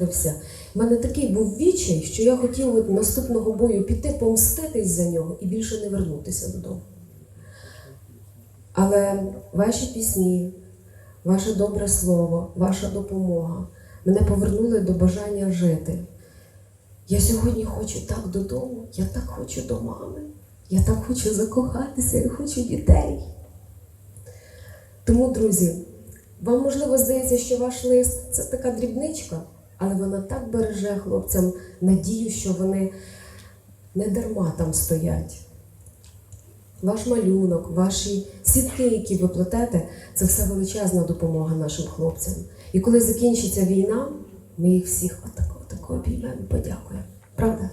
У мене такий був відчай, що я хотів от наступного бою піти помститись за нього і більше не вернутися додому. Але ваші пісні, ваше добре слово, ваша допомога мене повернули до бажання жити. Я сьогодні хочу так додому, я так хочу до мами, я так хочу закохатися, я хочу дітей. Тому, друзі, вам можливо здається, що ваш лист це така дрібничка, але вона так береже хлопцям надію, що вони не дарма там стоять. Ваш малюнок, ваші сітки, які ви плетете, це все величезна допомога нашим хлопцям. І коли закінчиться війна, ми їх всіх отако, отако обіймемо, подякуємо. Правда?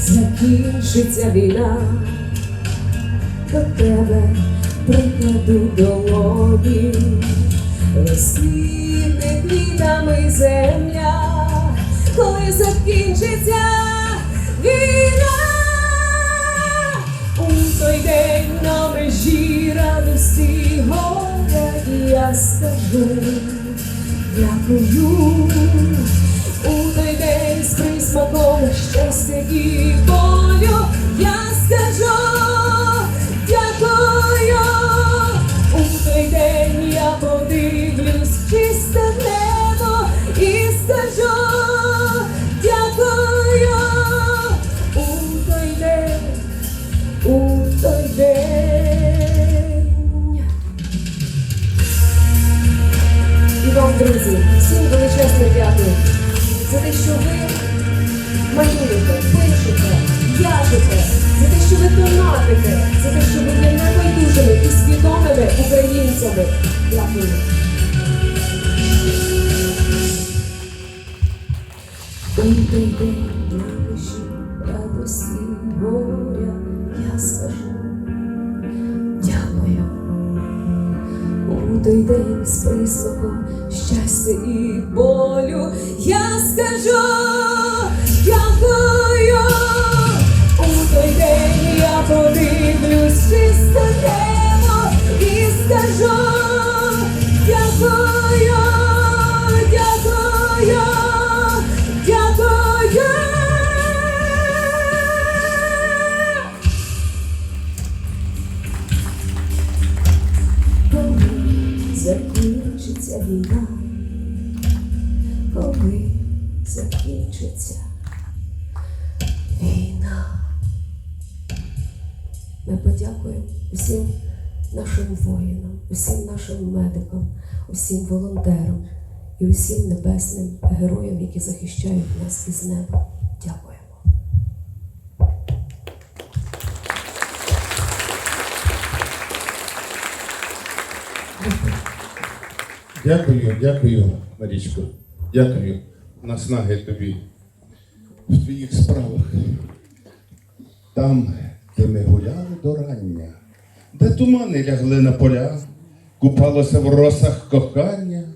Закінчиться війна, до тебе прикладу долоні, розквітне квітами земля, коли закінчиться війна, у той день на межі радості горя я скажу, дякую. Той присмаком щастя і болю я скажу, дякую. У той день я подивлюсь в чисте небо і скажу, дякую. У той день, у той день. І вам, друзі, всім величезне дякую за те, що ви малюєте, пишете, в'яжете, за те, що ви донатите, за те, що ви є небайдужими і свідомими українцями. Дякую. Той день на радості горя я скажу дякую. У той день з присмаком щастя і болю я скажу дякую. У той день я подивлюсь чисто небо і скажу усім нашим медикам, усім волонтерам і усім небесним героям, які захищають нас із неба. Дякуємо. Дякую, дякую, Марічко. Дякую, наснаги тобі в твоїх справах. Там, де ми гуляли до рання, де тумани лягли на поля, купалося в росах кохання,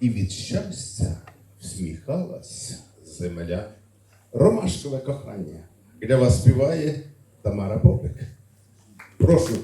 і від щастя всміхалась земля. Ромашкове кохання. Для вас співає Тамара Бобик. Прошу.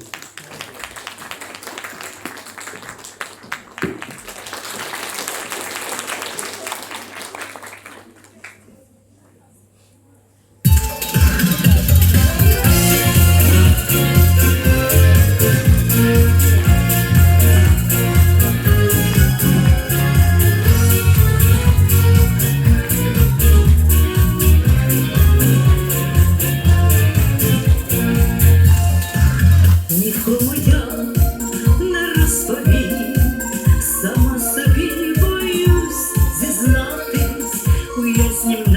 У яснім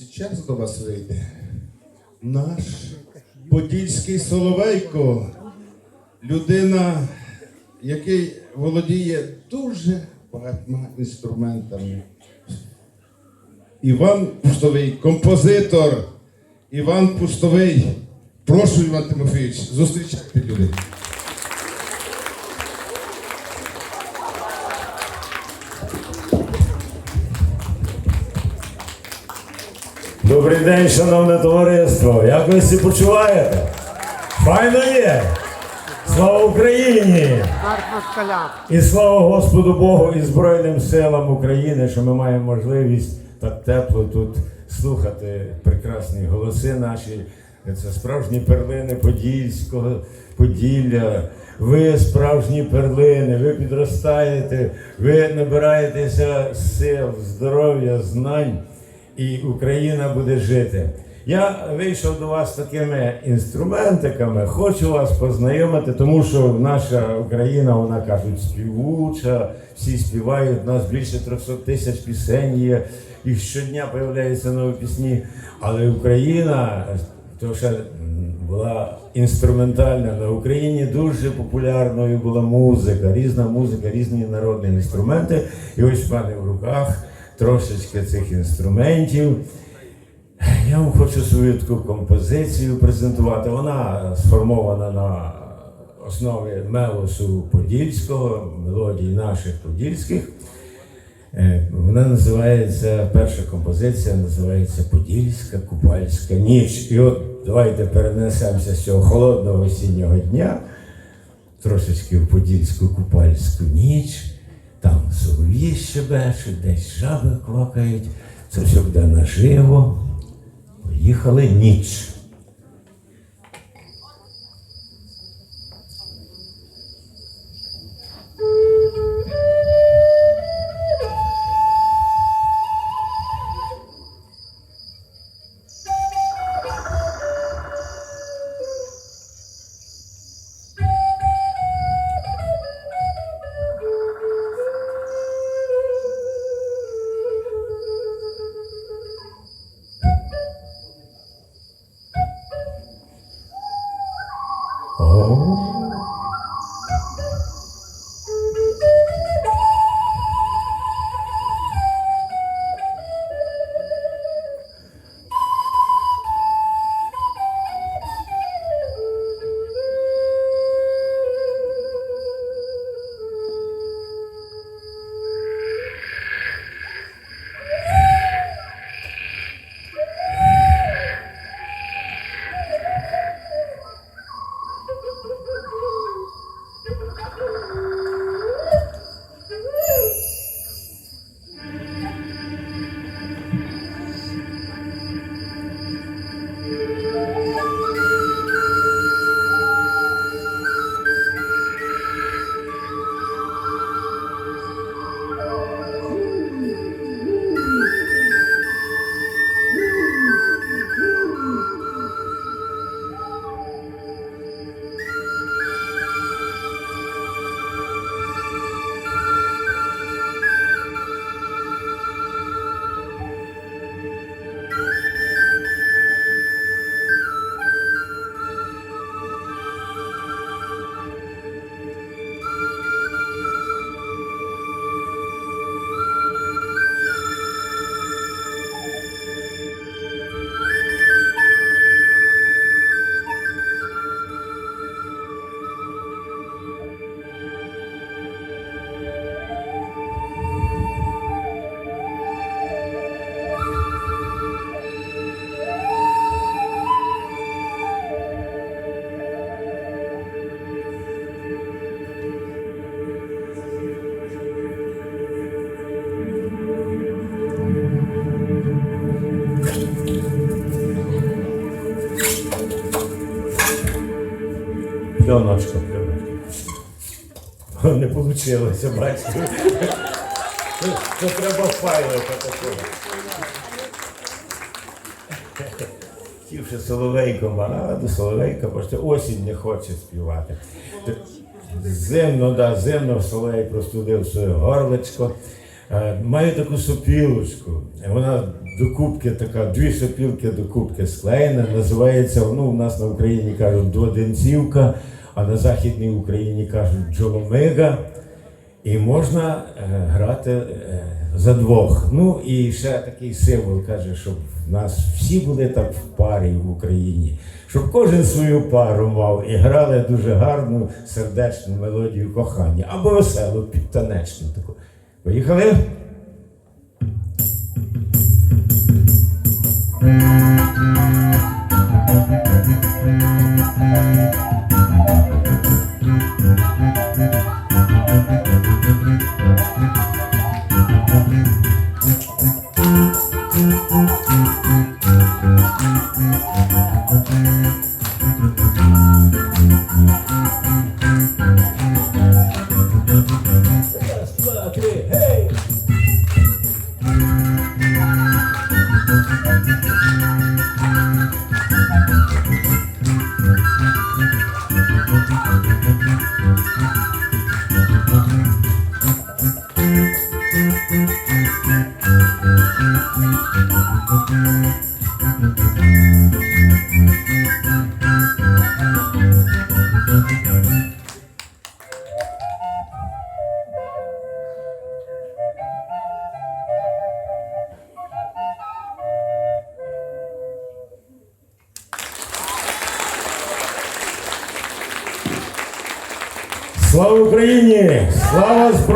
зараз до вас вийде наш подільський Соловейко, людина, який володіє дуже багатьма інструментами. Іван Пустовий, композитор. Іван Пустовий. Прошу, Іван Тимофійович, зустрічайте люди. День, шановне товариство. Як ви всі почуваєте? Файно є! Слава Україні! І слава Господу Богу і Збройним силам України, що ми маємо можливість так тепло тут слухати прекрасні голоси наші. Це справжні перлини Подільського Поділля. Ви справжні перлини, ви підростаєте, ви набираєтеся сил, здоров'я, знань, і Україна буде жити. Я вийшов до вас такими інструментиками, хочу вас познайомити, тому що наша Україна, вона кажуть, співуча, всі співають, у нас більше 300 тисяч пісень є, і щодня з'являються нові пісні. Але Україна, то ще була інструментальна. На Україні дуже популярною була музика, різна музика, різні народні інструменти. І ось в мене в руках трошечки цих інструментів. Я вам хочу свою таку композицію презентувати. Вона сформована на основі мелосу Подільського, мелодій наших подільських. Е, Вона називається, перша композиція називається Подільська купальська ніч. І от давайте перенесемося з цього холодного осіннього дня трошечки в Подільську купальську ніч. Солов'ї щебечуть, десь жаби квакають. Це все буде наживо. Поїхали ніч. amor. Вийшло, бачите. Це, треба файлити такого. Хотівши соловейком, а до соловейка, бо що осінь не хоче співати. Зимно, да, зимно соловей простудив своє горлечко. Е, Маю таку сопілочку. Вона до кубки така, дві сопілки до кубки склеєна. Називається, ну, у нас на Україні кажуть дводенцівка, а на Західній Україні кажуть джоломига. І можна е, грати е, за двох. Ну і ще такий символ каже, щоб в нас всі були так в парі в Україні, щоб кожен свою пару мав і грали дуже гарну сердечну мелодію кохання або веселу, підтанечну таку. Поїхали? Раз,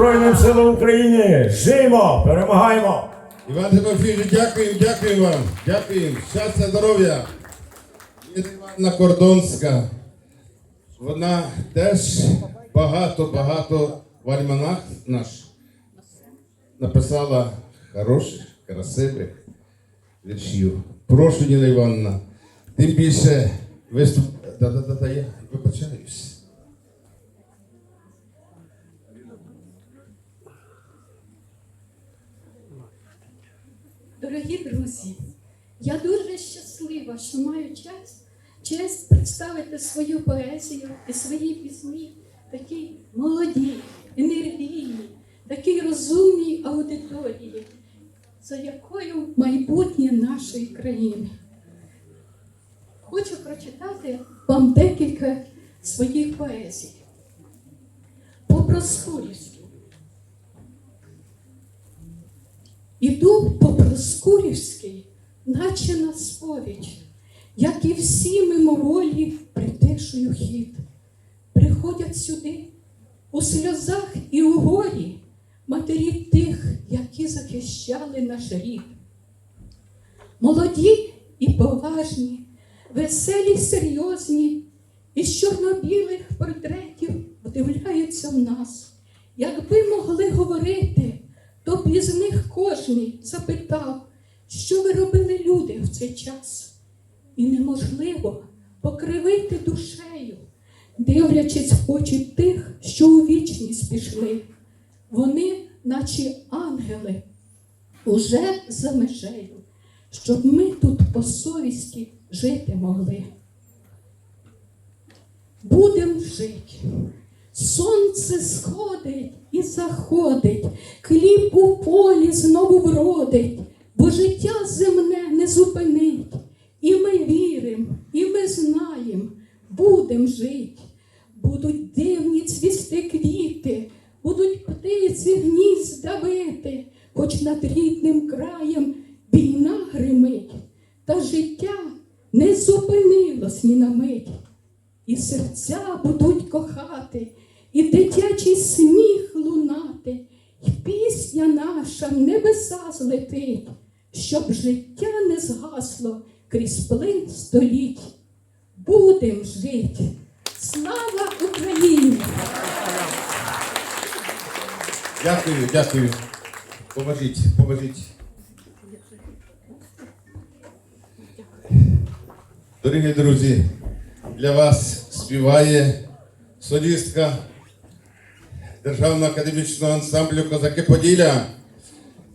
Збройним силам України! Жиємо! Перемагаємо! Іван Тимофійович, дякую, дякую вам. Дякую. Щастя, здоров'я. Іванна Кордонська. Вона теж багато-багато в альманах наш написала хороших, красивих віршів. Прошу, Ніна Івановна, тим більше виступ. Да-да-да, я вибачаюсь. Дорогі друзі, я дуже щаслива, що маю час, честь представити свою поезію і свої пісні такій молодій, енергійній, такій розумній аудиторії, за якою майбутнє нашої країни. Хочу прочитати вам декілька своїх поезій. По-проскурівськи. Іду по Проскурівській, наче на сповідь, як і всі мимоволі притишую хід. Приходять сюди у сльозах і у горі матері тих, які захищали наш рід. Молоді і поважні, веселі й серйозні, із чорно-білих портретів вдивляються в нас. Якби могли говорити, то із них кожний запитав, що ви робили люди в цей час. І неможливо покривити душею, дивлячись в очі тих, що у вічність пішли. Вони, наче ангели, уже за межею, щоб ми тут по совісті жити могли. Будем жить. Сонце сходить і заходить, хліб у полі знову вродить, бо життя земне не зупинить. І ми віримо, і ми знаємо, будем жить. Будуть дивні цвісти квіти, будуть птиці гнізд давити, хоч над рідним краєм війна гримить, та життя не зупинилось ні на мить і серця будуть кохати, і дитячий сміх лунати, і пісня наша в небеса злетить, щоб життя не згасло крізь плин століть. Будем жить. Слава Україні! Дякую, дякую. Поможіть, поможіть. Дорогі друзі, для вас співає солістка Державного академічного ансамблю Козаки Поділля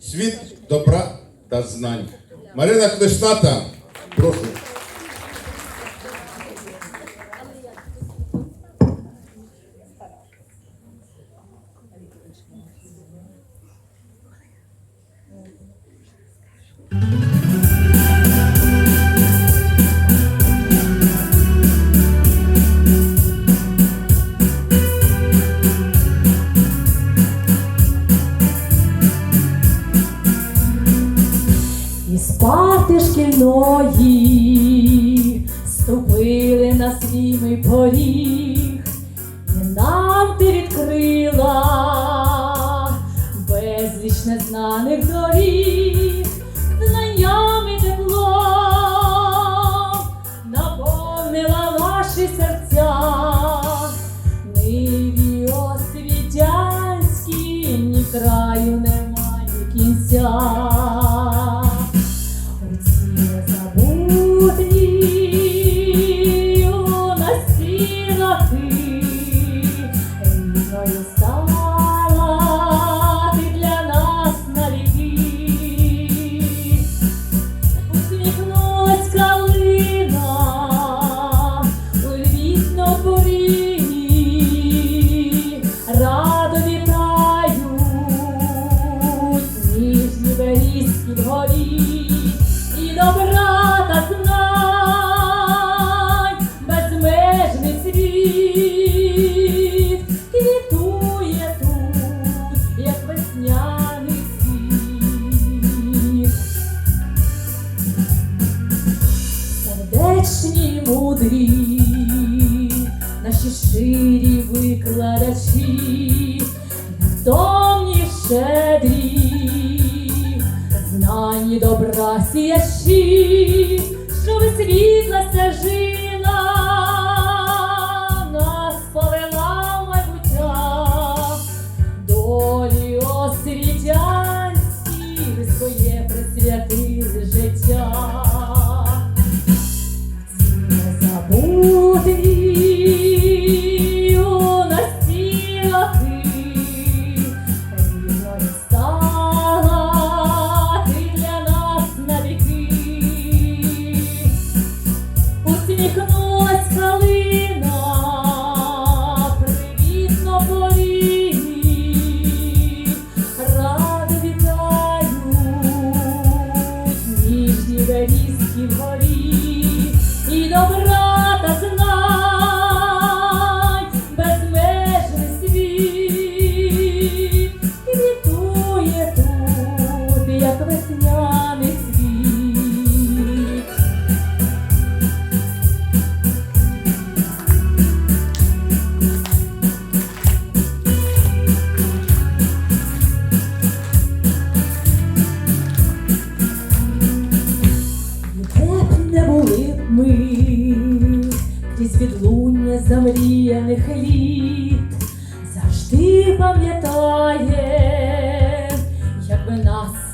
Світ добра та знань. Марина Клишната, прошу. На поріг, і нам ти безліч незнаних доріг, You.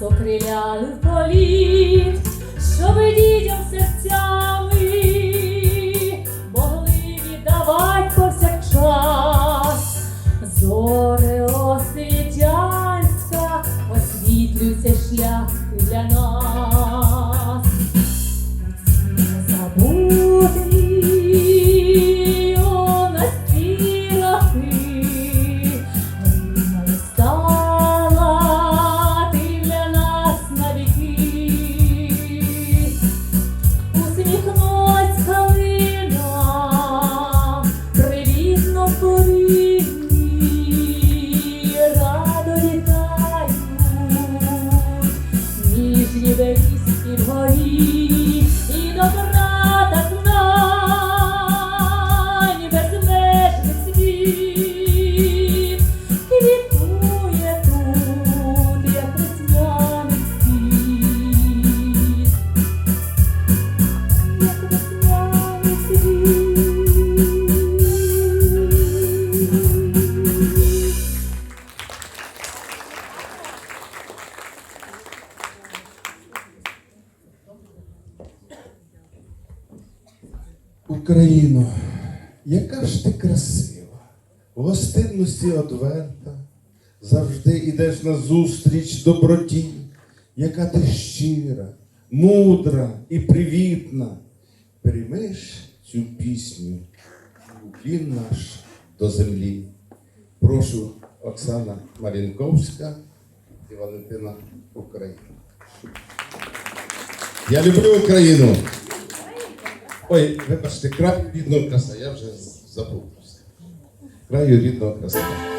покриляли в. Одверта, завжди йдеш на зустріч доброті, яка ти щира, мудра і привітна. Приймеш цю пісню Він наш до землі. Прошу Оксана Марінковська і Валентина Україна. Я люблю Україну. Ой, вибачте, крап від краса, я вже забув краю рідного Христа.